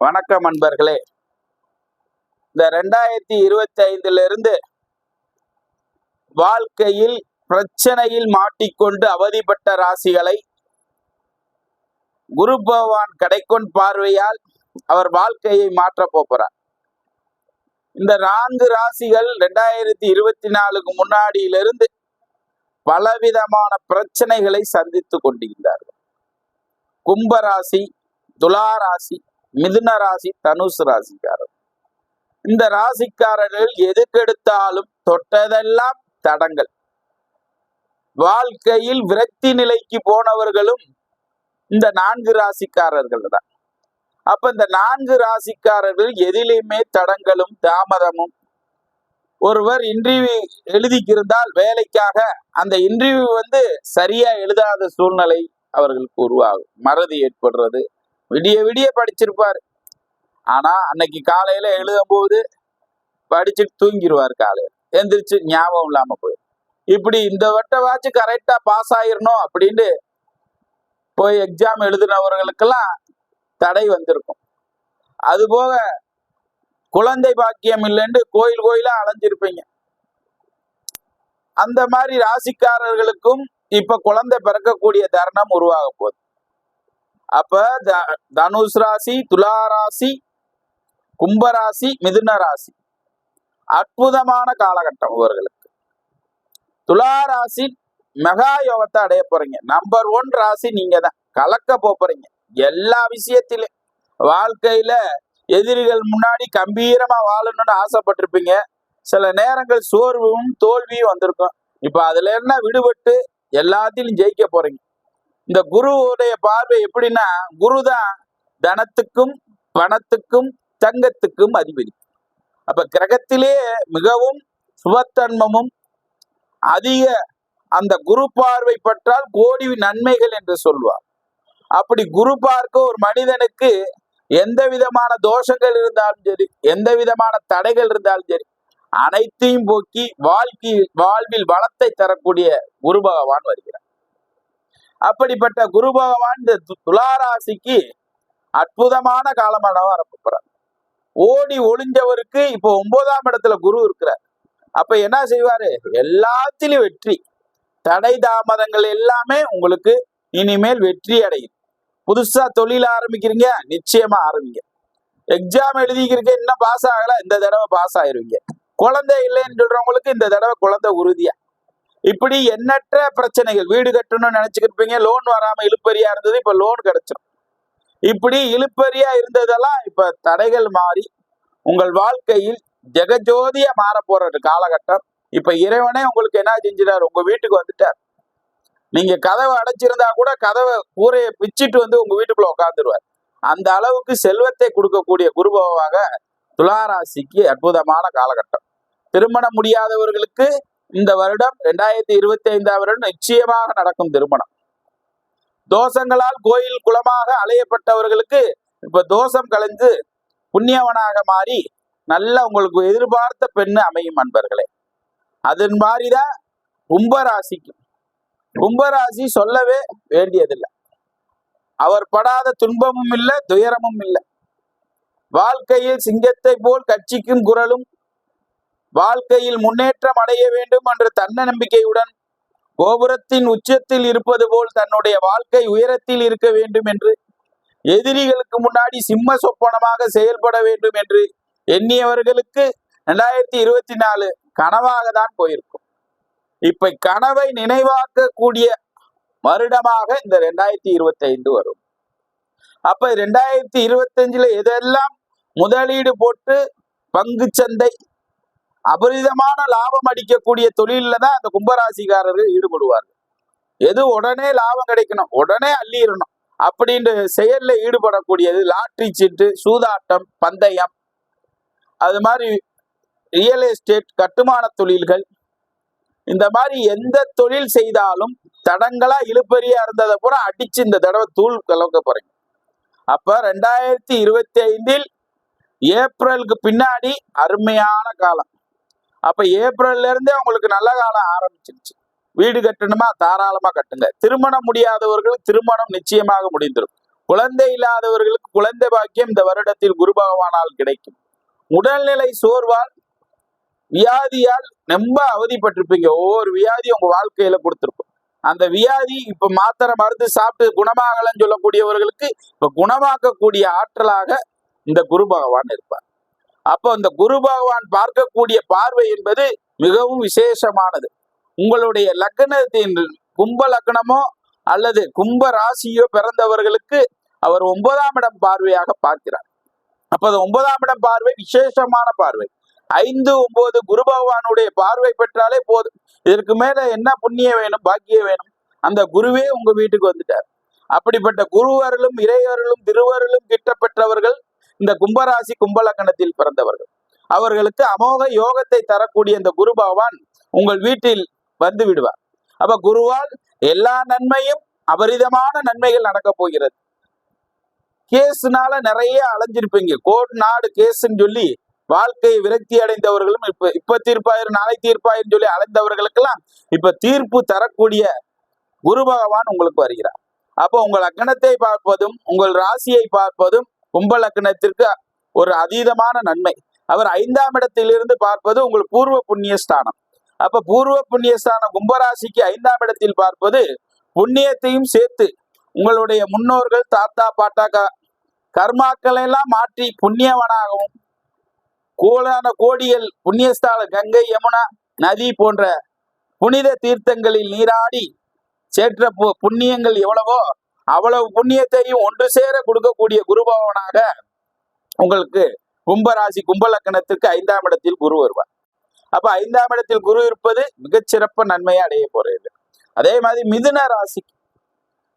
வணக்கம் அன்பர்களே. இந்த ரெண்டாயிரத்தி இருபத்தி ஐந்துல இருந்து வாழ்க்கையில் பிரச்சனையில் மாட்டிக்கொண்டு அவதிப்பட்ட ராசிகளை குரு பகவான் கடைக்கொண் பார்வையால் அவர் வாழ்க்கையை மாற்ற போகிறார். இந்த நான்கு ராசிகள் ரெண்டாயிரத்தி இருபத்தி நாலுக்கு முன்னாடியிலிருந்து பலவிதமான பிரச்சனைகளை சந்தித்து கொண்டிருந்தார்கள். கும்பராசி துலா ராசி மிதுன ராசி தனுசு ராசிக்காரர். இந்த ராசிக்காரர்கள் எதுக்கெடுத்தாலும் தொட்டதெல்லாம் தடங்கள். வாழ்க்கையில் விரக்தி நிலைக்கு போனவர்களும் இந்த நான்கு ராசிக்காரர்கள் தான் அப்ப இந்த நான்கு ராசிக்காரர்கள் எதிலையுமே தடங்களும் தாமதமும். ஒருவர் இன்டர்வியூ எழுதிக்கிருந்தால் வேலைக்காக அந்த இன்டர்வியூ வந்து சரியா எழுதாத சூழ்நிலை அவர்களுக்கு உருவாகும். மறதி ஏற்படுறது விடிய விடிய படிச்சிருப்பாரு. ஆனா அன்னைக்கு காலையில எழுதும் போது படிச்சுட்டு தூங்கிடுவார் காலையில். எந்திரிச்சு ஞாபகம் இல்லாம போயிடும் இப்படி இந்த வட்ட வாச்சு கரெக்டா பாஸ் ஆயிரணும் அப்படின்னு போய் எக்ஸாம் எழுதினவர்களுக்கெல்லாம் தடை வந்திருக்கும். அது போக குழந்தை பாக்கியம் இல்லைன்னு கோயில் கோயிலா அலைஞ்சிருப்பீங்க. அந்த மாதிரி ராசிக்காரர்களுக்கும் இப்ப குழந்தை பிறக்கக்கூடிய தருணம் உருவாக போகுது. அப்ப த- தனுஷ் ராசி துலா ராசி கும்பராசி மிதுன ராசி. அற்புதமான காலகட்டம் இவர்களுக்கு. துலா ராசி மெகா யோகத்தை அடைய போறீங்க. நம்பர் ஒன் ராசி நீங்க தான் கலக்க போறீங்க. எல்லா விஷயத்திலும். வாழ்க்கையில எதிரிகள் முன்னாடி கம்பீரமா வாழணும்னு ஆசைப்பட்டிருப்பீங்க. சில நேரங்கள் சோர்வும் தோல்வியும் வந்திருக்கும். இப்ப அதுல என்ன விடுபட்டு எல்லாத்திலும் ஜெயிக்க போறீங்க. இந்த குருவுடைய பார்வை எப்படின்னா குரு தான் தனத்துக்கும் பணத்துக்கும் தங்கத்துக்கும் அதிபதி அப்ப கிரகத்திலே மிகவும் சுபத்தன்மமும் அதிக அந்த குரு பார்வை பற்றால் கோடி நன்மைகள் என்று சொல்வார். அப்படி குரு பார்க்க ஒரு மனிதனுக்கு எந்த விதமான தோஷங்கள் இருந்தாலும் சரி எந்த விதமான தடைகள் இருந்தாலும் சரி அனைத்தையும் போக்கி வாழ்க்கை வாழ்வில் வளத்தை தரக்கூடிய குரு பகவான் வருகிறார். அப்படிப்பட்ட குரு பகவான் இந்த து- துளாராசிக்கு அற்புதமான காலமாக வரப்போறார். ஓடி ஒளிஞ்சவருக்கு இப்போ ஒன்பதாம் இடத்துல குரு இருக்கிறார். அப்ப என்ன செய்வாரு? எல்லாத்திலும் வெற்றி. தடை தாமதங்கள் எல்லாமே உங்களுக்கு இனிமேல் வெற்றி அடையும். புதுசா தொழில் ஆரம்பிக்கிறீங்க நிச்சயமா ஆரம்பிங்க. எக்ஸாம் எழுதிக்கிறீங்க இன்னும் பாஸ் ஆகல இந்த தடவை பாஸ் ஆயிருவீங்க. குழந்தை இல்லைன்னு சொல்றவங்களுக்கு இந்த தடவை குழந்தை உறுதியா. இப்படி எண்ணற்ற பிரச்சனைகள் வீடு கட்டணும்னு நினைச்சுக்கிருப்பீங்க லோன் வராம இழுப்பறியா இருந்தது இப்ப லோன் கிடைச்சிடும் இப்படி இழுப்பறியா இருந்ததெல்லாம் இப்ப தடைகள் மாறி உங்கள் வாழ்க்கையில் ஜெகஜோதியா மாற போற ஒரு காலகட்டம். இப்ப இறைவனே உங்களுக்கு என்ன செஞ்சிட்டார்? உங்க வீட்டுக்கு வந்துட்டார். நீங்க கதவை அடைச்சிருந்தா கூட கதவை கூரையை பிச்சுட்டு வந்து உங்க வீட்டுக்குள்ள உட்காந்துருவார் அந்த அளவுக்கு செல்வத்தை கொடுக்கக்கூடிய குருபவாக துளாராசிக்கு அற்புதமான காலகட்டம். திருமணம் முடியாதவர்களுக்கு இந்த வருடம் ரெண்டாயிரத்தி இருபத்தி ஐந்தாம் வருடம் நிச்சயமாக நடக்கும் திருமணம். தோஷங்களால் கோயில் குளமாக அலையப்பட்டவர்களுக்கு இப்ப தோஷம் கலைந்து புண்ணியவனாக மாறி நல்ல உங்களுக்கு எதிர்பார்த்த பெண்ணு அமையும் அன்பர்களே. அதன் மாதிரிதான் கும்பராசிக்கு. கும்பராசி சொல்லவே வேண்டியதில்லை. அவர் படாத துன்பமும் இல்லை துயரமும் இல்லை. வாழ்க்கையில் சிங்கத்தை போல் கட்சிக்கும் குரலும் வாழ்க்கையில் முன்னேற்றம் அடைய வேண்டும் என்ற தன்னம்பிக்கையுடன் கோபுரத்தின் உச்சத்தில் இருப்பது போல் தன்னுடைய வாழ்க்கை உயரத்தில் இருக்க வேண்டும் என்று எதிரிகளுக்கு முன்னாடி சிம்ம சொப்பனமாக செயல்பட வேண்டும் என்று எண்ணியவர்களுக்கு ரெண்டாயிரத்தி இருபத்தி நாலு கனவாக தான் போயிருக்கும். இப்ப கனவை நினைவாக்கக்கூடிய வருடமாக இந்த ரெண்டாயிரத்தி இருபத்தி ஐந்து வரும். அப்ப ரெண்டாயிரத்தி இருபத்தி அஞ்சுல எதெல்லாம் முதலீடு போட்டு பங்கு சந்தை அபரிதமான லாபம் அடிக்கக்கூடிய தொழில தான் அந்த கும்பராசிக்காரர்கள் ஈடுபடுவார்கள். எது உடனே லாபம் கிடைக்கணும் உடனே அள்ளிடணும். அப்படின்ற செயல்ல ஈடுபடக்கூடியது லாட்ரி சீட்டு சூதாட்டம் பந்தயம். அது மாதிரி ரியல் எஸ்டேட் கட்டுமான தொழில்கள். இந்த மாதிரி எந்த தொழில் செய்தாலும் தடங்களா இழுப்பறியா இருந்ததை பூரா அடிச்சு இந்த தடவை தூள் கலக்க போறீங்க. அப்ப ரெண்டாயிரத்தி இருபத்தி ஐந்தில் ஏப்ரலுக்கு பின்னாடி அருமையான காலம். அப்ப ஏப்ரல்ல இருந்தே உங்களுக்கு நல்ல காலம் ஆரம்பிச்சிருச்சு. வீடு கட்டணுமா? தாராளமா கட்டுங்க. திருமணம் முடியாதவர்கள் திருமணம் நிச்சயமாக முடிந்துடும் குழந்தை இல்லாதவர்களுக்கு குழந்தை பாக்கியம் இந்த வருடத்தில் குரு பகவானால் கிடைக்கும். உடல்நிலை சோர்வால் வியாதியால் ரொம்ப அவதிப்பட்டிருப்பீங்க. ஒவ்வொரு வியாதி உங்க வாழ்க்கையில கொடுத்திருக்கும். அந்த வியாதி இப்ப மாத்திரை மருந்து சாப்பிட்டு குணமாகலன்னு சொல்லக்கூடியவர்களுக்கு இப்ப குணமாக்கக்கூடிய ஆற்றலாக இந்த குரு பகவான் இருப்பார். அப்போ இந்த குரு பகவான் பார்க்கக்கூடிய பார்வை என்பது மிகவும் விசேஷமானது. உங்களுடைய லக்னத்தின் கும்ப லக்னமோ அல்லது கும்ப ராசியோ பிறந்தவர்களுக்கு அவர் ஒன்பதாம் இடம் பார்வையாக பார்க்கிறார். அப்போ அது ஒன்பதாம் இடம் பார்வை விசேஷமான பார்வை. ஐந்து ஒன்பது குரு பகவானுடைய பார்வை பெற்றாலே போதும். இதற்கு மேல என்ன புண்ணியம் வேணும் பாக்கியம் வேணும்? அந்த குருவே உங்க வீட்டுக்கு வந்துட்டார். அப்படிப்பட்ட குருவர்களும் இறையர்களும் திருவர்களும் கிட்ட பெற்றவர்கள் இந்த கும்பராசி கும்பலக்கணத்தில் பிறந்தவர்கள். அவர்களுக்கு அமோக யோகத்தை தரக்கூடிய இந்த குரு பகவான் உங்கள் வீட்டில் வந்து விடுவார். அப்ப குருவால் எல்லா நன்மையும் அபரிதமான நன்மைகள் நடக்க போகிறது. கேஸ்னால நிறைய அலைஞ்சிருப்பீங்க. கோட் நாடு கேஸ்ன்னு சொல்லி வாழ்க்கை விரக்தி அடைந்தவர்களும் இப்ப இப்ப தீர்ப்பாயிரும் நாளை தீர்ப்பாயிரும் சொல்லி அலைந்தவர்களுக்கெல்லாம் இப்ப தீர்ப்பு தரக்கூடிய குரு பகவான் உங்களுக்கு வருகிறார். அப்போ உங்கள் அக்கணத்தை பார்ப்பதும் உங்கள் ராசியை பார்ப்பதும் கும்பலக்னத்திற்கு ஒரு அதீதமான நன்மை. அவர் ஐந்தாம் இடத்திலிருந்து பார்ப்பது உங்கள் பூர்வ புண்ணிய ஸ்தானம் அப்ப பூர்வ புண்ணிய ஸ்தானம் கும்பராசிக்கு ஐந்தாம் இடத்தில் பார்ப்பது புண்ணியத்தையும் சேர்த்து உங்களுடைய முன்னோர்கள் தாத்தா பாட்டாக்கா கர்மாக்களை எல்லாம் மாற்றி புண்ணியவனாகவும் கோலான கோடிகள் புண்ணியஸ்தான கங்கை யமுனா நதி போன்ற புனித தீர்த்தங்களில் நீராடி சேற்ற பு- புண்ணியங்கள் எவ்வளவோ அவ்வளவு புண்ணியத்தையும் ஒன்று சேர கொடுக்கக்கூடிய குருபவனாக உங்களுக்கு கும்பராசி கும்பலக்கணத்திற்கு ஐந்தாம் இடத்தில் குரு வருவார். அப்ப ஐந்தாம் இடத்தில் குரு இருப்பது மிகச்சிறப்ப நன்மையை அடைய போறது. அதே மாதிரி மிதுன ராசி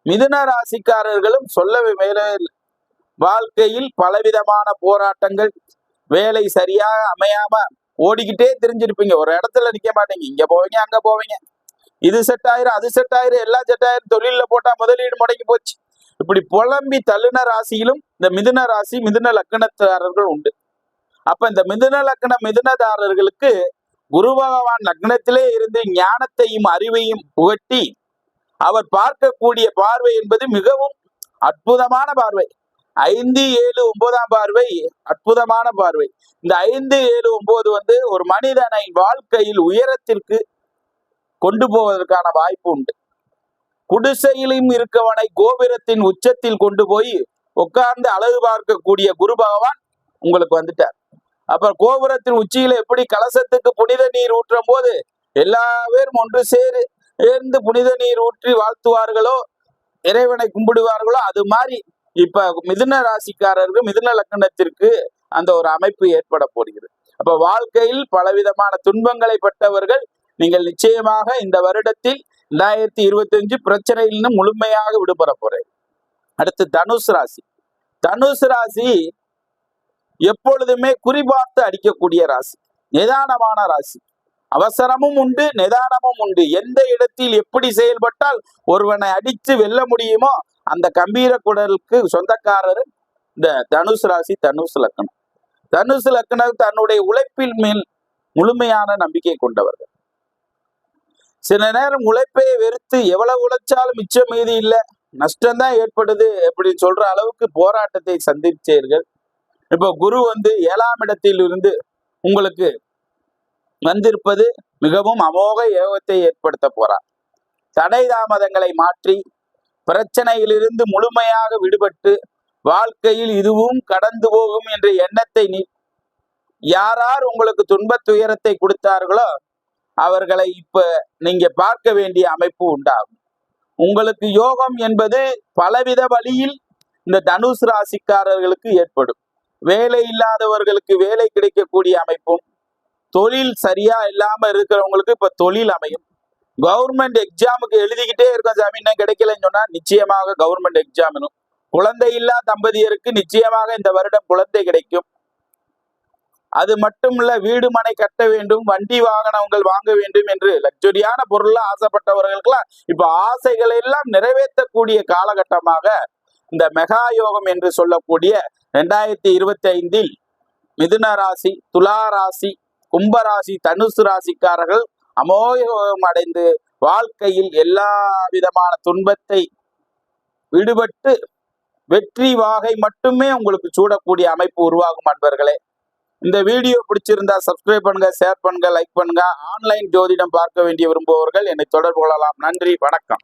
மிதுன ராசிக்காரர்களும் சொல்லவே மேலே இல்லை. வாழ்க்கையில் பலவிதமான போராட்டங்கள் வேலை சரியாக அமையாம ஓடிக்கிட்டே தெரிஞ்சிருப்பீங்க. ஒரு இடத்துல நிக்க மாட்டீங்க. இங்க போவீங்க அங்க போவீங்க. இது செட் ஆயிரும் அது செட் ஆயிரும் எல்லாம் செட் ஆயிரும். தொழிலில் போட்டா முதலீடு முடங்கி போச்சு. இப்படி புலம்பி தள்ளுன ராசியிலும் இந்த மிதுன ராசி மிதுன லக்கணத்தாரர்கள் உண்டு. அப்ப இந்த மிதுன லக்கண மிதுனதாரர்களுக்கு குரு பகவான் லக்னத்திலே இருந்து ஞானத்தையும் அறிவையும் புகட்டி அவர் பார்க்கக்கூடிய பார்வை என்பது மிகவும் அற்புதமான பார்வை. ஐந்து ஏழு ஒன்பதாம் பார்வை அற்புதமான பார்வை. இந்த ஐந்து ஏழு ஒன்பது வந்து ஒரு மனிதனை வாழ்க்கையில் உயரத்திற்கு கொண்டு போவதற்கான வாய்ப்பு உண்டு. குடிசையிலும் இருக்கவனை கோபுரத்தின் உச்சத்தில் கொண்டு போய் உட்கார்ந்து அழகு பார்க்கக்கூடிய குரு பகவான் உங்களுக்கு வந்துட்டார். அப்ப கோபுரத்தின் உச்சியில எப்படி கலசத்துக்கு புனித நீர் ஊற்றும் போது எல்லா பேரும் ஒன்று சேரு சேர்ந்து புனித நீர் ஊற்றி வாழ்த்துவார்களோ இறைவனை கும்பிடுவார்களோ அது மாதிரி இப்ப மிதுன ராசிக்காரருக்கு மிதுன லக்கணத்திற்கு அந்த ஒரு அமைப்பு ஏற்பட போகிறது. அப்ப வாழ்க்கையில் பலவிதமான துன்பங்களை பட்டவர்கள் நீங்கள் நிச்சயமாக இந்த வருடத்தில் ரெண்டாயிரத்தி இருபத்தி அஞ்சு பிரச்சனையிலிருந்து முழுமையாக விடுபட போறேன். அடுத்து தனுஷ் ராசி. தனுஷ் ராசி எப்பொழுதுமே குறிபார்த்து அடிக்கக்கூடிய ராசி. நிதானமான ராசி. அவசரமும் உண்டு நிதானமும் உண்டு. எந்த இடத்தில் எப்படி செயல்பட்டால் ஒருவனை அடித்து வெல்ல முடியுமோ அந்த கம்பீர குடலுக்கு சொந்தக்காரர் இந்த தனுஷ் ராசி தனுஷ் லக்கணம் தனுஷ் லக்கணம் தன்னுடைய உழைப்பின் மேல் முழுமையான நம்பிக்கை கொண்டவர்கள். சில நேரம் உழைப்பை வெறுத்து எவ்வளவு உழைச்சாலும் மிச்சம் மீதி இல்லை. நஷ்டம்தான் ஏற்படுது அப்படின்னு சொல்ற அளவுக்கு போராட்டத்தை சந்திச்சீர்கள் இப்போ குரு வந்து ஏழாம் இடத்தில் இருந்து உங்களுக்கு வந்திருப்பது மிகவும் அமோக யோகத்தை ஏற்படுத்த போறார். தடை தாமதங்களை மாற்றி பிரச்சனையிலிருந்து முழுமையாக விடுபட்டு வாழ்க்கையில் இதுவும் கடந்து போகும் என்ற எண்ணத்தை நீ யாரார் உங்களுக்கு துன்பத் துயரத்தை கொடுத்தார்களோ அவர்களை இப்ப நீங்க பார்க்க வேண்டிய அமைப்பு உண்டாகும். உங்களுக்கு யோகம் என்பது பலவித வழியில் இந்த தனுஷ் ராசிக்காரர்களுக்கு ஏற்படும். வேலை இல்லாதவர்களுக்கு வேலை கிடைக்கக்கூடிய அமைப்பும் தொழில் சரியா இல்லாம இருக்கிறவங்களுக்கு இப்ப தொழில் அமையும். கவர்மெண்ட் எக்ஸாமுக்கு எழுதிக்கிட்டே இருக்கும் சாமி இன்னும் கிடைக்கலன்னு சொன்னா நிச்சயமாக கவர்மெண்ட் எக்ஸாம் குழந்தை இல்லா தம்பதியருக்கு நிச்சயமாக இந்த வருடம் குழந்தை கிடைக்கும். அது மட்டும் இல்ல வீடு மனை கட்ட வேண்டும் வண்டி வாகனங்கள் வாங்க வேண்டும் என்று லக்ஸரியான பொருள்லாம் ஆசைப்பட்டவர்களுக்கெல்லாம் இப்ப ஆசைகளை எல்லாம் நிறைவேற்றக்கூடிய காலகட்டமாக இந்த மெகா யோகம் என்று சொல்லக்கூடிய ரெண்டாயிரத்தி இருபத்தி ஐந்தில் மிதுன ராசி துலா ராசி கும்பராசி தனுசு ராசிக்காரர்கள் அமோகம் அடைந்து வாழ்க்கையில் எல்லா விதமான துன்பத்தை விடுபட்டு வெற்றி வாகை மட்டுமே உங்களுக்கு சூடக்கூடிய அமைப்பு உருவாகும் அன்பர்களே. இந்த வீடியோ பிடிச்சிருந்தா சப்ஸ்கிரைப் பண்ணுங்க ஷேர் பண்ணுங்க லைக் பண்ணுங்க. ஆன்லைன் ஜோதிடம் பார்க்க வேண்டிய விரும்புபவர்கள் என்னை தொடர்பு கொள்ளலாம். நன்றி வணக்கம்.